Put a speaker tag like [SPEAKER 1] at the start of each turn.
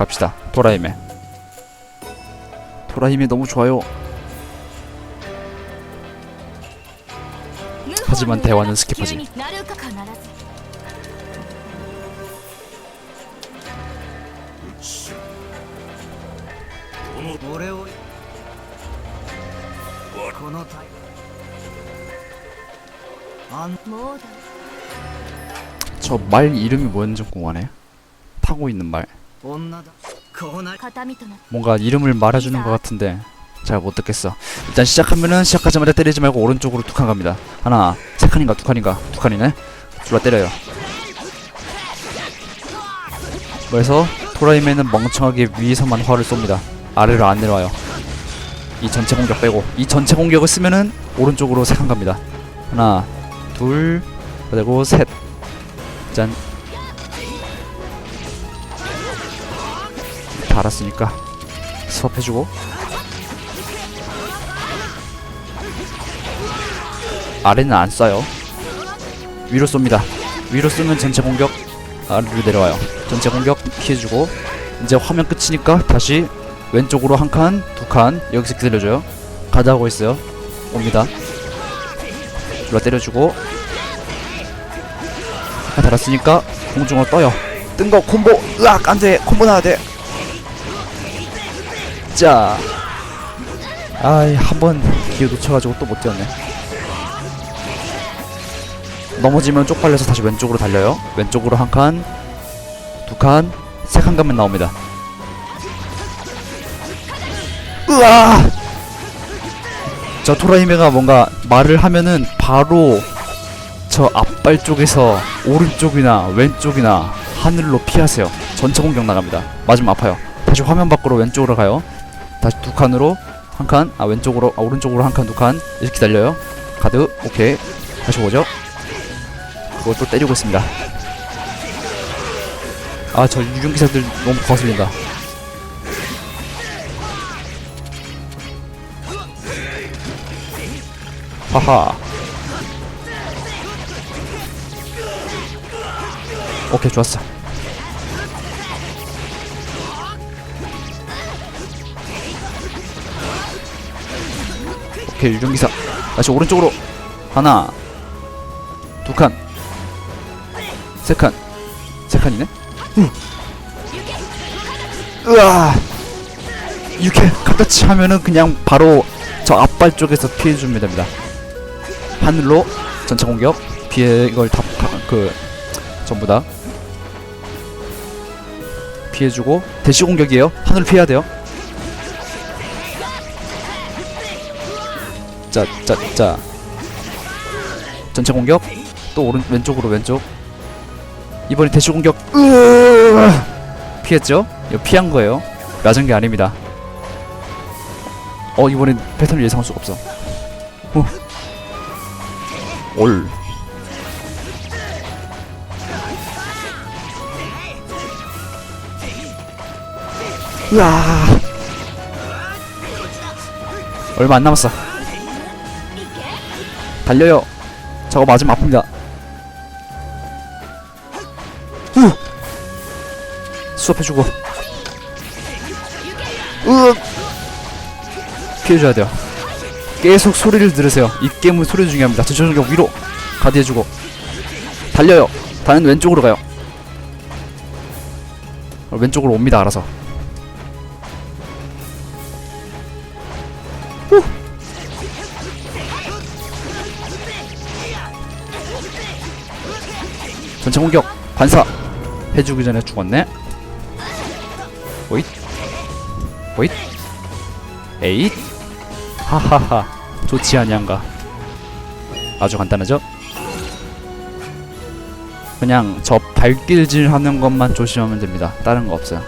[SPEAKER 1] 갑시다. 도라이맨 도라이맨 너무 좋아요. 하지만 대화는 스킵하지. 저 말 이름이 뭔지 궁금하네. 타고 있는 말. 뭔가 이름을 말해주는 것 같은데 잘 못 듣겠어. 일단 시작하면은 시작하자마자 때리지 말고 오른쪽으로 두 칸 갑니다. 하나 세 칸인가? 두 칸인가? 두 칸이네. 둘라 때려요. 그래서 토라이맨은 멍청하게 위에서만 화를 쏩니다. 아래로 안 내려와요. 이 전체 공격 빼고. 이 전체 공격을 쓰면은 오른쪽으로 세 칸 갑니다. 하나 둘 그리고 셋짠. 다 알았으니까 수업해주고. 아래는 안 쏴요. 위로 쏩니다. 위로 쏘면 전체 공격 아래로 내려와요. 전체 공격 피해주고 이제 화면 끝이니까 다시 왼쪽으로 한 칸, 두 칸 여기서 기다려줘요. 가다 하고 있어요. 옵니다. 눌러 때려주고. 한 달았으니까 공중으로 떠요. 뜬 거 콤보 으악! 안돼! 콤보 나야 돼 자, 아이 한 번 기회 놓쳐가지고 또 못 뛰었네. 넘어지면 쪽팔려서 다시 왼쪽으로 달려요. 왼쪽으로 한 칸, 두 칸, 세 칸 가면 나옵니다. 으아! 저 토라히메가 뭔가 말을 하면은 바로 저 앞발 쪽에서 오른쪽이나 왼쪽이나 하늘로 피하세요. 전체 공격 나갑니다. 맞으면 아파요. 다시 화면 밖으로 왼쪽으로 가요. 다시 두 칸으로 한 칸, 아 왼쪽으로, 아 오른쪽으로 한 칸, 두 칸 이렇게 달려요. 가드, 오케이. 다시 오죠. 그걸 또 때리고 있습니다. 아 저 유경기사들 너무 거슬린다. 하하. 오케이 좋았어. 오케이 유경기사. 다시 오른쪽으로. 하나. 두칸세 칸이네? 으아. 이렇게 갖다치 하면은 그냥 바로 저 앞발 쪽에서 피해주면 됩니다. 하늘로 전체 공격. 피해 이걸 다 그 전부 다. 피해주고 대시 공격이에요. 하늘 피해야 돼요 자. 전체 공격. 또 오른 왼쪽으로 왼쪽. 이번에 대시 공격. 피했죠? 이거 피한 거예요. 맞은 게 아닙니다. 어, 이번엔 패턴을 예상할 수가 없어. 어. 올. 으아. 얼마 안 남았어. 달려요. 저거 맞으면 아픕니다. 우! 수업해주고. 으! 피해줘야 돼요. 계속 소리를 들으세요. 이 게임은 소리 중요합니다. 전체적으로 위로 가드해주고. 달려요. 다는 왼쪽으로 가요. 어, 왼쪽으로 옵니다. 알아서. 전체 공격 반사. 해주기 전에 죽었네. 오잇. 오잇. 에잇. 하하하. 좋지 아니한가. 아주 간단하죠? 그냥 저 발길질 하는 것만 조심하면 됩니다. 다른 거 없어요